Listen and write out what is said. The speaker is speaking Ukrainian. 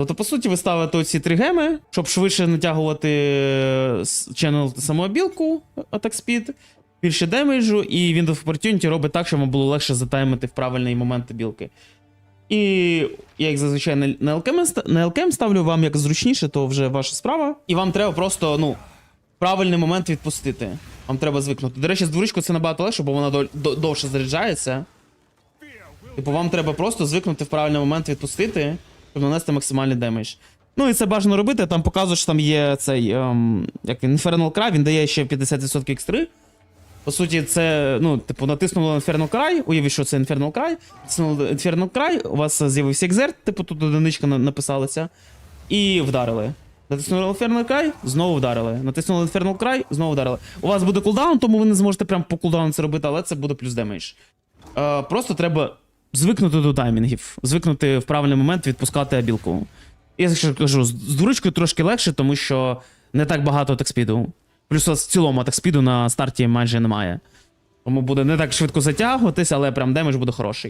Тобто, по суті, ви ставите оці три геми, щоб швидше натягувати channel самообілку Attack Speed, більше демеджу, і Wind of Opportunity робить так, щоб вам було легше затаймити в правильний момент білки. І я, як зазвичай, на- LKM, на LKM ставлю вам як зручніше, то вже ваша справа. І вам треба просто, ну, правильний момент відпустити. Вам треба звикнути. До речі, з дворучкою це набагато легше, бо вона довше заряджається. Типу, вам треба просто звикнути в правильний момент відпустити, щоб нанести максимальний демедж. Ну і це бажано робити, там показує, що там є цей. Ем, як він, Infernal Cry, він дає ще 50% X3. По суті, це, ну, типу, натиснули Infernal Cry, уявіть, що це Infernal Cry, натиснули Infernal Cry, у вас з'явився Exert, типу тут одиничка написалася, і вдарили. Натиснули Infernal Cry, знову вдарили. Натиснули Infernal Cry, знову вдарили. У вас буде кулдаун, тому ви не зможете прям по кулдауну це робити, але це буде плюс демедж. Е, просто треба звикнути до таймінгів, звикнути в правильний момент відпускати абілку. Я ще кажу, з дурочкою трошки легше, тому що не так багато текспіду. Плюс в цілому атакспіду на старті майже немає. Тому буде не так швидко затягуватись, але прям демедж буде хороший.